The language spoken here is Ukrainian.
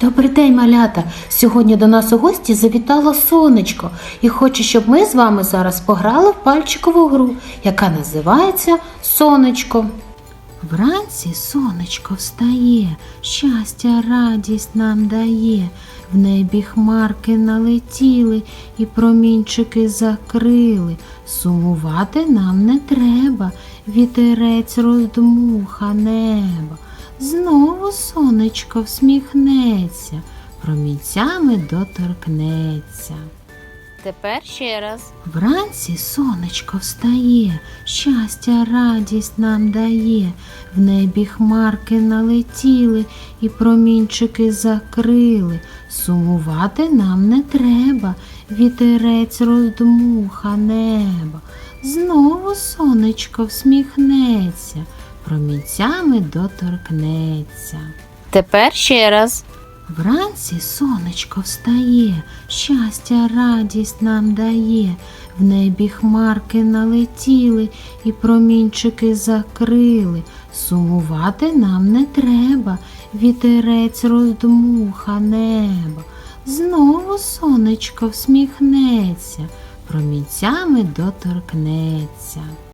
Добрий день, малята! Сьогодні до нас у гості завітало сонечко і хоче, щоб ми з вами зараз пограли в пальчикову гру, яка називається Сонечко. Вранці сонечко встає, щастя, радість нам дає. В небі хмарки налетіли і промінчики закрили. Сумувати нам не треба, вітерець роздмуха небо. Знову сонечко всміхнеться, промінцями доторкнеться. Тепер ще раз. Вранці сонечко встає, щастя, радість нам дає. В небі хмарки налетіли і промінчики закрили. Сумувати нам не треба, вітерець роздмуха небо. Знову сонечко всміхнеться, промінцями доторкнеться. Тепер ще раз. Вранці сонечко встає, щастя, радість нам дає. В небі хмарки налетіли і промінчики закрили. Сумувати нам не треба, вітерець роздмуха небо. Знову сонечко всміхнеться, промінцями доторкнеться.